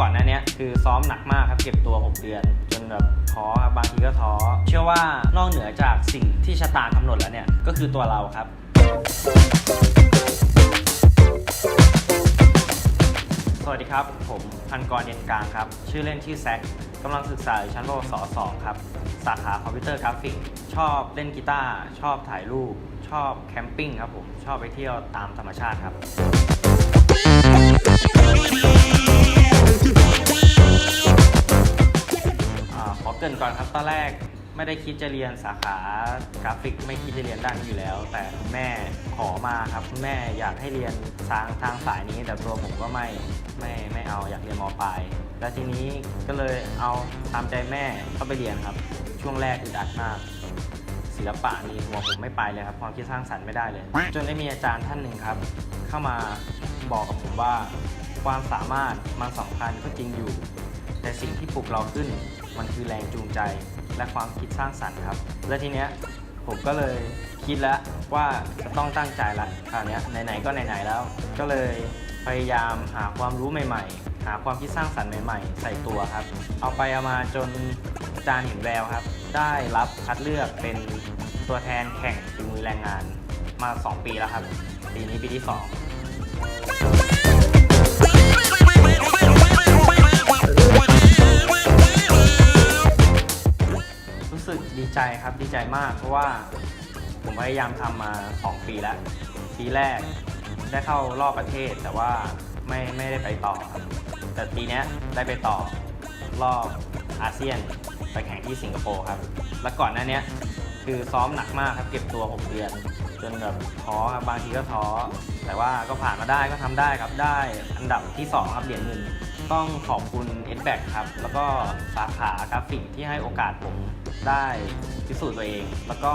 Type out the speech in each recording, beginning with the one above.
ก่อนหน้านี้คือซ้อมหนักมากครับเก็บตัว 6 เดือน จนแบบท้อครับบางทีก็ท้อเชื่อว่านอกเหนือจากสิ่งที่ชะตากำหนดแล้วเนี่ย ก็คือตัวเราครับ สวัสดีครับ ผมพันกรเย็นกลางครับ ชื่อเล่นชื่อแซคกำลังศึกษาอยู่ชั้นปวส2ครับ สาขาคอมพิวเตอร์กราฟิก ชอบเล่นกีตาร์ชอบถ่ายรูป ชอบแคมปิ้งครับผมชอบไปเที่ยวตามธรรมชาติครับ อนครับตอนแรกไม่ได้คิดจะเรียนสาขากราฟิกไม่คิดจะเรียนด้านนี้อยู่แล้ว แต่แม่ขอมาครับแม่อยากให้เรียนทางทางสายนี้แต่ตัวผมก็ไม่ไม่ไม่เอาอยากเรียนมปลายแล้วทีนี้ก็เลยเอาตามใจแม่เข้าไปเรียนครับ ช่วงแรกอึดอัดมากศิลปะนี่หัวผมไม่ไปเลยครับความคิดสร้างสรรค์ไม่ได้เลย จนได้มีอาจารย์ท่านหนึ่งครับ เข้ามาบอกกับผมว่า ความสามารถมันสำคัญก็จริงอยู่ แต่สิ่งที่ปลุกเราขึ้นมันคือแรงจูงใจและความคิดสร้างสรรค์ครับ และทีเนี้ยผมก็เลยคิดแล้วว่าจะต้องตั้งใจละคราวเนี้ยไหนๆก็ไหนๆแล้ว ก็เลยพยายามหาความรู้ใหม่ ๆ หาความคิดสร้างสรรค์ใหม่ๆ ใส่ตัวครับ เอาไปเอามาจนอาจารย์เห็นแววครับ ได้รับคัดเลือกเป็นตัวแทนแข่งฝีมือแรงงานมา 2 ปีแล้วครับ ปีนี้ปีที่ 2 ดีใจครับดีใจมาก เพราะว่าผมพยายามทำมา 2 ปีแล้ว ปีแรกได้เข้ารอบประเทศแต่ว่าไม่ไม่ได้ไปต่อครับแต่ปีนี้ได้ไปต่อรอบอาเซียนไปแข่งที่สิงคโปร์ครับ และก่อนหน้านี้คือซ้อมหนักมากครับเก็บตัว 6 เดือน จนแบบท้อครับบางทีก็ท้อแต่ว่าก็ผ่านมาได้ก็ทำได้ครับได้อันดับที่ 2 ครับเหรียญเงินต้องขอบคุณ e d b a c ครับ แล้วก็สาขากราฟิกที่ให้โอกาสผมได้พิสูจน์ตัวเอง แล้วก็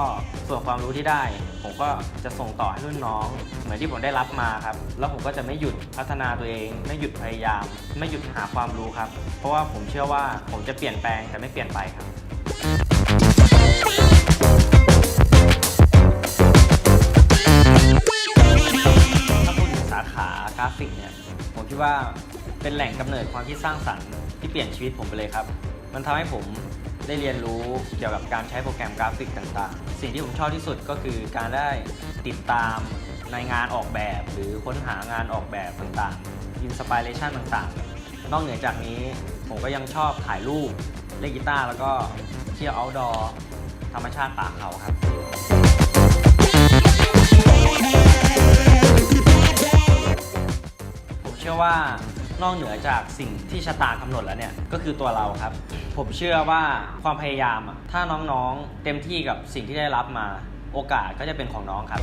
ส่วนความรู้ที่ได้ ผมก็จะส่งต่อให้รุ่นน้อง เหมือนที่ผมได้รับมาครับ แล้วผมก็จะไม่หยุดพัฒนาตัวเอง ไม่หยุดพยายาม ไม่หยุดหาความรู้ครับ เพราะว่าผมเชื่อว่าผมจะเปลี่ยนแปลงแต่ไม่เปลี่ยนไปครับ ฟิกเนี่ยผมคิดว่าเป็นแหล่งกำเนิดความคิดสร้างสรรค์ที่เปลี่ยนชีวิตผมไปเลยครับ มันทำให้ผมได้เรียนรู้เกี่ยวกับการใช้โปรแกรมกราฟิกต่างๆ สิ่งที่ผมชอบที่สุดก็คือการได้ติดตามในงานออกแบบ หรือค้นหางานออกแบบต่างๆอินสปิเรชันต่างๆ นอกเหนือจากนี้ผมก็ยังชอบถ่ายรูปเล่นกีตาร์แล้วก็เที่ยวอ outdoor ธรรมชาติป่าเขาครับ ว่านอกเหนือจากสิ่งที่ชะตากำหนดแล้วเนี่ยก็คือตัวเราครับ ผมเชื่อว่าความพยายามอะถ้าน้องๆเต็มที่กับสิ่งที่ได้รับมา โอกาสก็จะเป็นของน้องครับ